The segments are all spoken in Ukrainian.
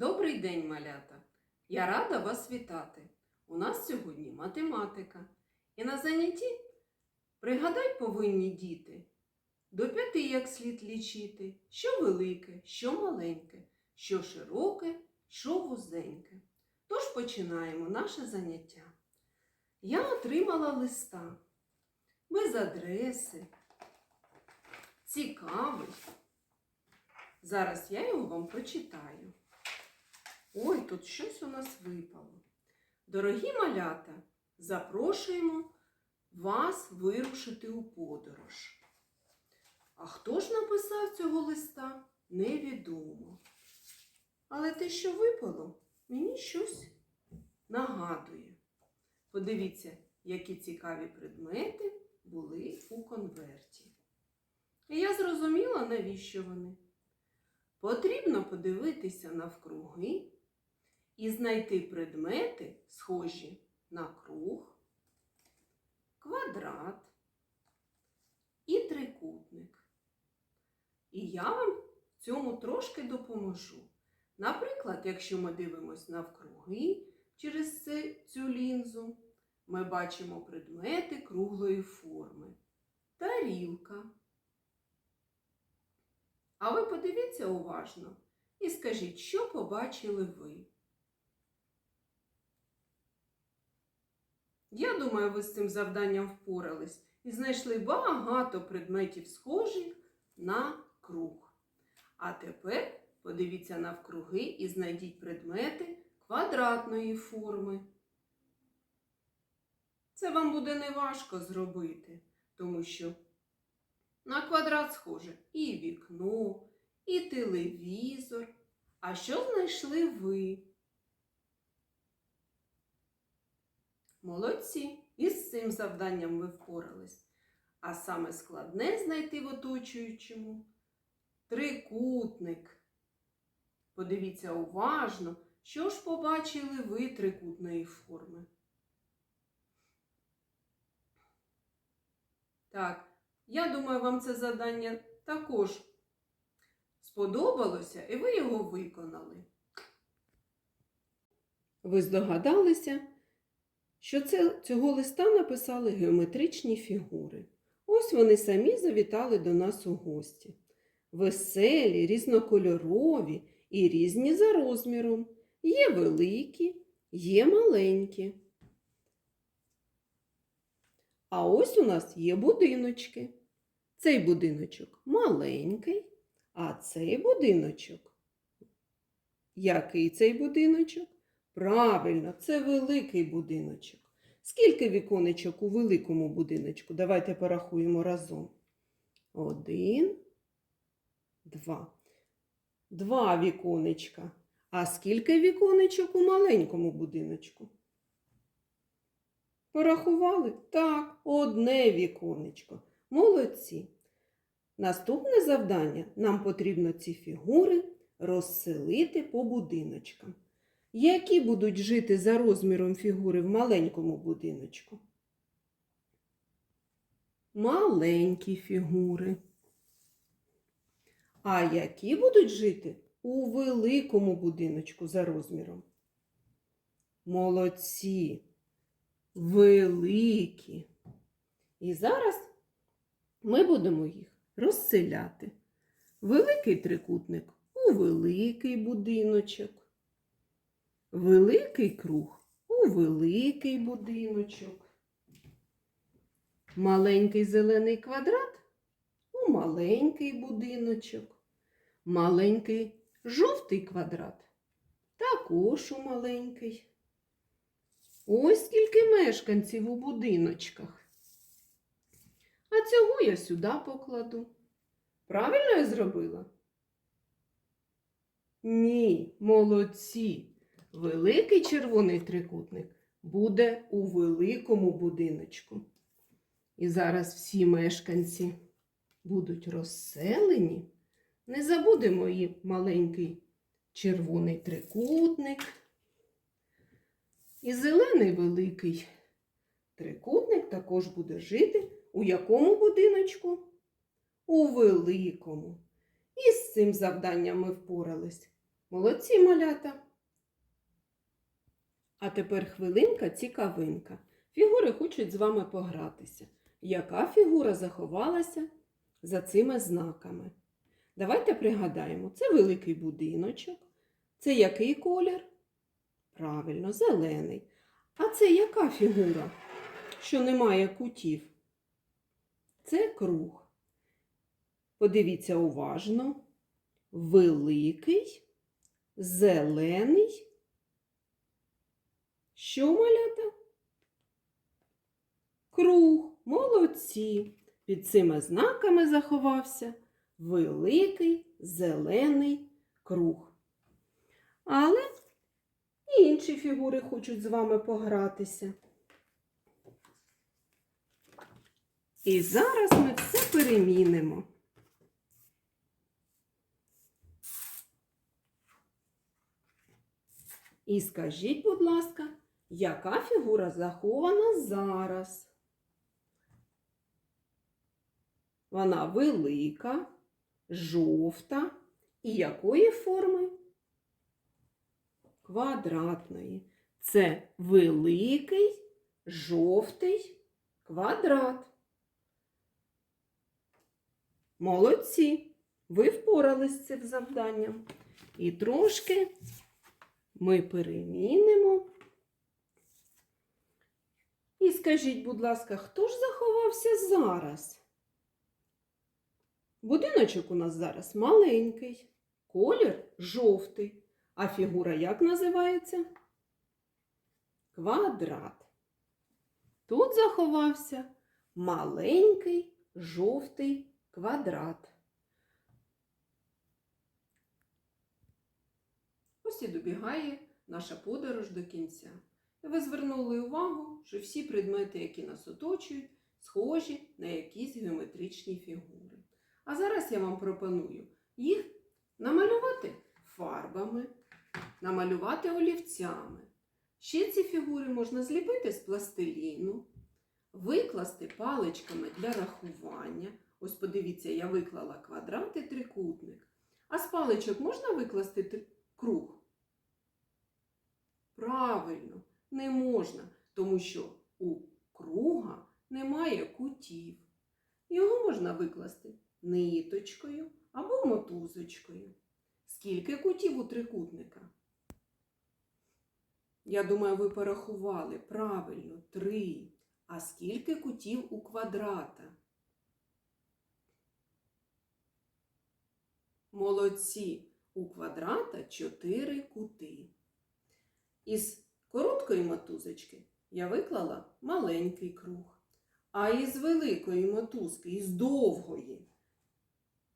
Добрий день, малята! Я рада вас вітати. У нас сьогодні математика. І на занятті пригадай повинні діти до п'яти як слід лічити, що велике, що маленьке, що широке, що вузеньке. Тож починаємо наше заняття. Я отримала листа без адреси, цікавий. Зараз я його вам прочитаю. Ой, тут щось у нас випало. Дорогі малята, запрошуємо вас вирушити у подорож. А хто ж написав цього листа, невідомо. Але те, що випало, мені щось нагадує. Подивіться, які цікаві предмети були у конверті. І я зрозуміла, навіщо вони. Потрібно подивитися навкруги і знайти предмети, схожі на круг, квадрат і трикутник. І я вам цьому трошки допоможу. Наприклад, якщо ми дивимося навкруги через цю лінзу, ми бачимо предмети круглої форми. Тарілка. А ви подивіться уважно і скажіть, що побачили ви. Я думаю, ви з цим завданням впорались і знайшли багато предметів схожих на круг. А тепер подивіться навкруги і знайдіть предмети квадратної форми. Це вам буде неважко зробити, тому що на квадрат схоже і вікно, і телевізор. А що знайшли ви? Молодці! І з цим завданням ви впорались. А саме складне знайти в оточуючому трикутник. Подивіться уважно, що ж побачили ви трикутної форми. Так, я думаю, вам це завдання також сподобалося і ви його виконали. Ви здогадалися, що це, цього листа написали геометричні фігури. Ось вони самі завітали до нас у гості. Веселі, різнокольорові і різні за розміром. Є великі, є маленькі. А ось у нас є будиночки. Цей будиночок маленький, а цей будиночок. Який цей будиночок? Правильно, це великий будиночок. Скільки віконечок у великому будиночку? Давайте порахуємо разом. Один, два. Два віконечка. А скільки віконечок у маленькому будиночку? Порахували? Так, одне віконечко. Молодці. Наступне завдання нам потрібно ці фігури розселити по будиночкам. Які будуть жити за розміром фігури в маленькому будиночку? Маленькі фігури. А які будуть жити у великому будиночку за розміром? Молодці, великі. І зараз ми будемо їх розселяти. Великий трикутник у великий будиночок. Великий круг у великий будиночок. Маленький зелений квадрат у маленький будиночок. Маленький жовтий квадрат також у маленький. Ось скільки мешканців у будиночках. А цього я сюди покладу. Правильно я зробила? Ні, молодці. Великий червоний трикутник буде у великому будиночку. І зараз всі мешканці будуть розселені. Не забудемо і маленький червоний трикутник. І зелений великий трикутник також буде жити у якому будиночку? У великому. І з цим завданням ми впорались. Молодці малята. А тепер хвилинка цікавинка. Фігури хочуть з вами погратися. Яка фігура заховалася за цими знаками? Давайте пригадаємо, це великий будиночок. Це який колір? Правильно, зелений. А це яка фігура, що не має кутів? Це круг. Подивіться уважно. Великий, зелений. Що малята? Круг. Молодці. Під цими знаками заховався великий зелений круг. Але і інші фігури хочуть з вами погратися. І зараз ми все перемінимо. І скажіть, будь ласка, яка фігура захована зараз? Вона велика, жовта і якої форми? Квадратної. Це великий жовтий квадрат. Молодці! Ви впорались з цим завданням. І трошки ми перемінимо. Скажіть, будь ласка, хто ж заховався зараз? Будиночок у нас зараз маленький, колір жовтий. А фігура як називається? Квадрат. Тут заховався маленький жовтий квадрат. Ось і добігає наша подорож до кінця. Ви звернули увагу, що всі предмети, які нас оточують, схожі на якісь геометричні фігури. А зараз я вам пропоную їх намалювати фарбами, намалювати олівцями. Ще ці фігури можна зліпити з пластиліну, викласти паличками для рахування. Ось подивіться, я виклала квадрат і трикутник. А з паличок можна викласти круг? Правильно, не можна, тому що у круга немає кутів. Його можна викласти ниточкою або мотузочкою. Скільки кутів у трикутника? Я думаю, ви порахували правильно три. А скільки кутів у квадрата? Молодці! У квадрата чотири кути. Із короткої мотузочки я виклала маленький круг. А із великої мотузки, із довгої.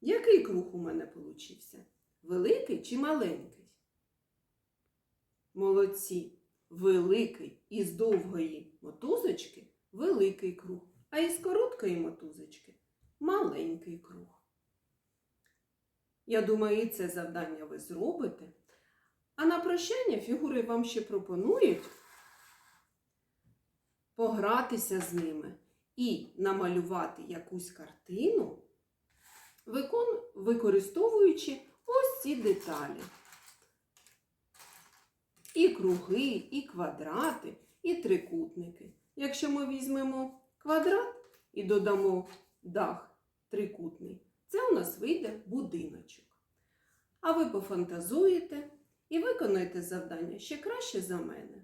Який круг у мене получився? Великий чи маленький? Молодці. Великий із довгої мотузочки великий круг, а із короткої мотузочки маленький круг. Я думаю, і це завдання ви зробите. А на прощання фігури вам ще пропонують погратися з ними і намалювати якусь картину, використовуючи ось ці деталі. І круги, і квадрати, і трикутники. Якщо ми візьмемо квадрат і додамо дах трикутний, це у нас вийде будиночок. А ви пофантазуєте і виконуєте завдання ще краще за мене.